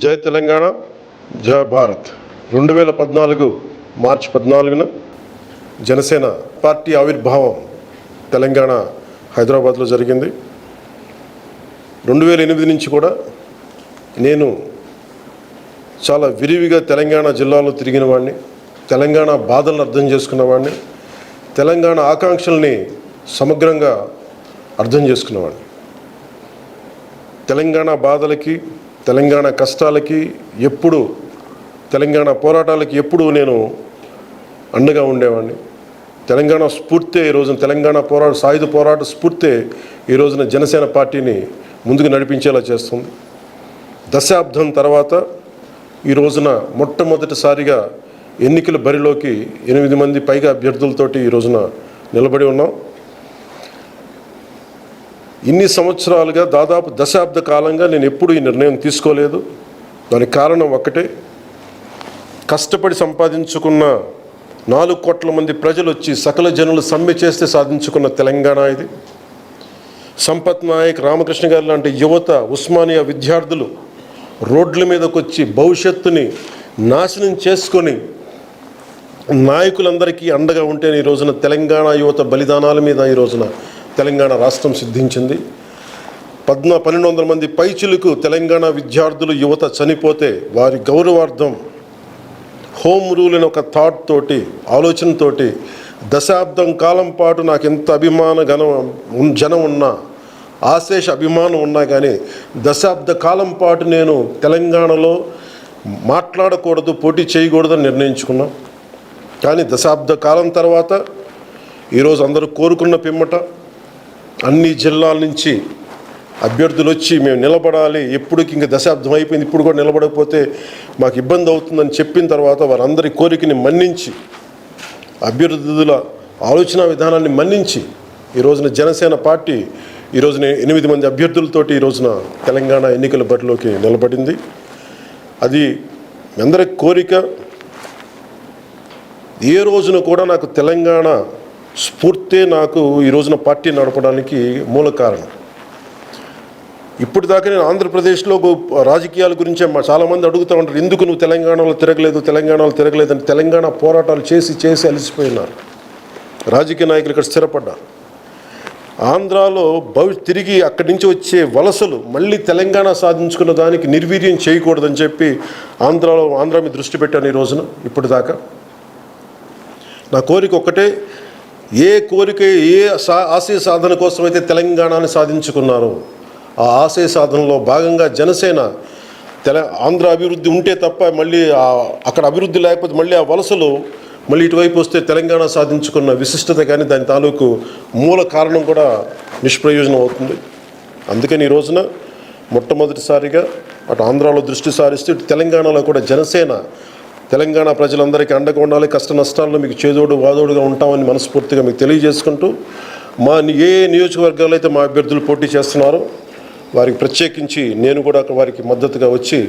జై తెలంగాణ జై భారత్. రెండు వేల పద్నాలుగు మార్చి పద్నాలుగున జనసేన పార్టీ ఆవిర్భావం తెలంగాణ హైదరాబాద్లో జరిగింది. రెండు వేల ఎనిమిది నుంచి కూడా నేను చాలా విరివిగా తెలంగాణ జిల్లాలో తిరిగిన వాడిని తెలంగాణ బాధలను అర్థం చేసుకున్నవాడిని తెలంగాణ ఆకాంక్షల్ని సమగ్రంగా అర్థం చేసుకున్నవాడిని తెలంగాణ బాధలకి తెలంగాణ కష్టాలకి ఎప్పుడు తెలంగాణ పోరాటాలకి ఎప్పుడు నేను అండగా ఉండేవాడిని. తెలంగాణ స్ఫూర్తే ఈ రోజున తెలంగాణ పోరాట సాయుధ పోరాట స్ఫూర్తే ఈ రోజున జనసేన పార్టీని ముందుకు నడిపించేలా చేస్తుంది. దశాబ్దం తర్వాత ఈ రోజున మొట్టమొదటిసారిగా ఎన్నికల బరిలోకి ఎనిమిది మంది పైగా అభ్యర్థులతోటి ఈ రోజున నిలబడి ఉన్నాం. ఇన్ని సంవత్సరాలుగా దాదాపు దశాబ్ద కాలంగా నేను ఎప్పుడు ఈ నిర్ణయం తీసుకోలేదు. దానికి కారణం ఒక్కటే. కష్టపడి సంపాదించుకున్న నాలుగు కోట్ల మంది ప్రజలు వచ్చి సకల జనులు సమ్మె చేస్తే సాధించుకున్న తెలంగాణ ఇది. సంపత్ నాయక్ రామకృష్ణ గారు లాంటి యువత ఉస్మానియా విద్యార్థులు రోడ్ల మీదకు వచ్చి భవిష్యత్తుని నాశనం చేసుకొని నాయకులందరికీ అండగా ఉంటేనే ఈ రోజున తెలంగాణ యువత బలిదానాల మీద ఈ రోజున తెలంగాణ రాష్ట్రం సిద్ధించింది. పద్నా పన్నెండు వందల మంది పైచులకు తెలంగాణ విద్యార్థులు యువత చనిపోతే వారి గౌరవార్థం హోమ్ రూల్ అనే ఒక థాట్ తోటి ఆలోచనతోటి దశాబ్దం కాలం పాటు నాకు ఎంత అభిమాన గణం జనం ఉన్నా ఆశేష అభిమానం ఉన్నా కానీ దశాబ్ద కాలం పాటు నేను తెలంగాణలో మాట్లాడకూడదు పోటీ చేయకూడదని నిర్ణయించుకున్నాను కానీ దశాబ్ద కాలం తర్వాత ఈరోజు అందరూ కోరుకున్న పిమ్మట అన్ని జిల్లాల నుంచి అభ్యర్థులు వచ్చి మేము నిలబడాలి ఎప్పటికి ఇంక దశాబ్దం అయిపోయింది ఇప్పుడు కూడా నిలబడకపోతే మాకు ఇబ్బంది అవుతుందని చెప్పిన తర్వాత వారందరి కోరికని మన్నించి అభ్యర్థుల ఆలోచన విధానాన్ని మన్నించి ఈ రోజున జనసేన పార్టీ ఈ రోజున ఎనిమిది మంది అభ్యర్థులతోటి ఈ రోజున తెలంగాణ ఎన్నికల బరిలోకి నిలబడింది. అది అందరి కోరిక. ఏ రోజున కూడా నాకు తెలంగాణ స్ఫూర్తే నాకు ఈ రోజున పార్టీ నడపడానికి మూల కారణం. ఇప్పుడు దాకా నేను ఆంధ్రప్రదేశ్లో రాజకీయాల గురించే మా చాలామంది అడుగుతూ ఉంటారు ఎందుకు నువ్వు తెలంగాణలో తిరగలేదు తెలంగాణలో తిరగలేదని తెలంగాణ పోరాటాలు చేసి చేసి అలసిపోయినారు. రాజకీయ నాయకులు ఇక్కడ స్థిరపడ్డారు. ఆంధ్రాలో భవి తిరిగి అక్కడి నుంచి వచ్చే వలసలు మళ్ళీ తెలంగాణ సాధించుకున్న దానికి నిర్వీర్యం చేయకూడదని చెప్పి ఆంధ్రాలో ఆంధ్ర మీద దృష్టి పెట్టాను ఈ రోజున ఇప్పటిదాకా. నా కోరిక ఒక్కటే ఏ కోరిక ఏ సా ఆశయ సాధన కోసం అయితే తెలంగాణని సాధించుకున్నారో ఆ ఆశయ సాధనలో భాగంగా జనసేన తెల ఆంధ్ర అభివృద్ధి ఉంటే తప్ప మళ్ళీ అక్కడ అభివృద్ధి లేకపోతే మళ్ళీ ఆ వలసలు మళ్ళీ ఇటువైపు వస్తే తెలంగాణ సాధించుకున్న విశిష్టత కానీ దాని తాలూకు మూల కారణం కూడా నిష్ప్రయోజనం అవుతుంది. అందుకని ఈ రోజున మొట్టమొదటిసారిగా అటు ఆంధ్రాలో దృష్టి సారిస్తూ ఇటు తెలంగాణలో కూడా జనసేన తెలంగాణ ప్రజలందరికీ అండగా ఉండాలి కష్ట నష్టాల్లో మీకు చేదోడు వాదోడుగా ఉంటామని మనస్ఫూర్తిగా మీకు తెలియజేసుకుంటూ మా ఏ నియోజకవర్గాలు అయితే మా అభ్యర్థులు పోటీ చేస్తున్నారో వారికి ప్రత్యేకించి నేను కూడా వారికి మద్దతుగా వచ్చి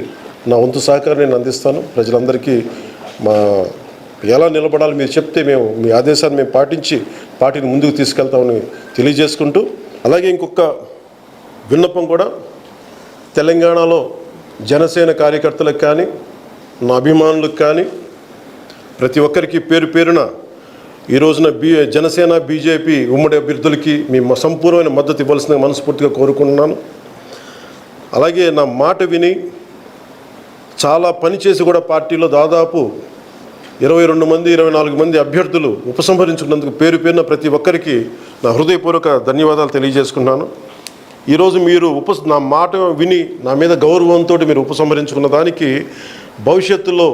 నా వంతు సహకారం నేను అందిస్తాను. ప్రజలందరికీ మా ఎలా నిలబడాలి మీరు చెప్తే మేము మీ ఆదేశాన్ని మేము పాటించి పార్టీని ముందుకు తీసుకెళ్తామని తెలియజేసుకుంటూ అలాగే ఇంకొక విన్నపం కూడా తెలంగాణలో జనసేన కార్యకర్తలకు కానీ నా అభిమానులకు కానీ ప్రతి ఒక్కరికి పేరు పేరున ఈ రోజున బీ జనసేన బీజేపీ ఉమ్మడి అభ్యర్థులకి మీ సంపూర్ణమైన మద్దతు ఇవ్వాల్సిన మనస్ఫూర్తిగా కోరుకుంటున్నాను. అలాగే నా మాట విని చాలా పనిచేసి కూడా పార్టీలో దాదాపు ఇరవై రెండు మంది ఇరవై నాలుగు మంది అభ్యర్థులు ఉపసంహరించుకున్నందుకు పేరు పేరున ప్రతి ఒక్కరికి నా హృదయపూర్వక ధన్యవాదాలు తెలియజేసుకున్నాను ఈరోజు మీరు ఉప నా మాట విని నా మీద గౌరవంతో మీరు ఉపసంహరించుకున్న దానికి భవిష్యత్తులో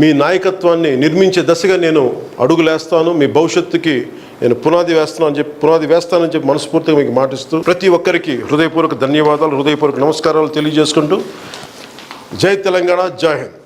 మీ నాయకత్వాన్ని నిర్మించే దశగా నేను అడుగులేస్తాను. మీ భవిష్యత్తుకి నేను పునాది వేస్తాను అని చెప్పి పునాది వేస్తానని చెప్పి మనస్ఫూర్తిగా మీకు మాటిస్తూ ప్రతి ఒక్కరికి హృదయపూర్వక ధన్యవాదాలు హృదయపూర్వక నమస్కారాలు తెలియజేసుకుంటూ జై తెలంగాణ జై హింద్.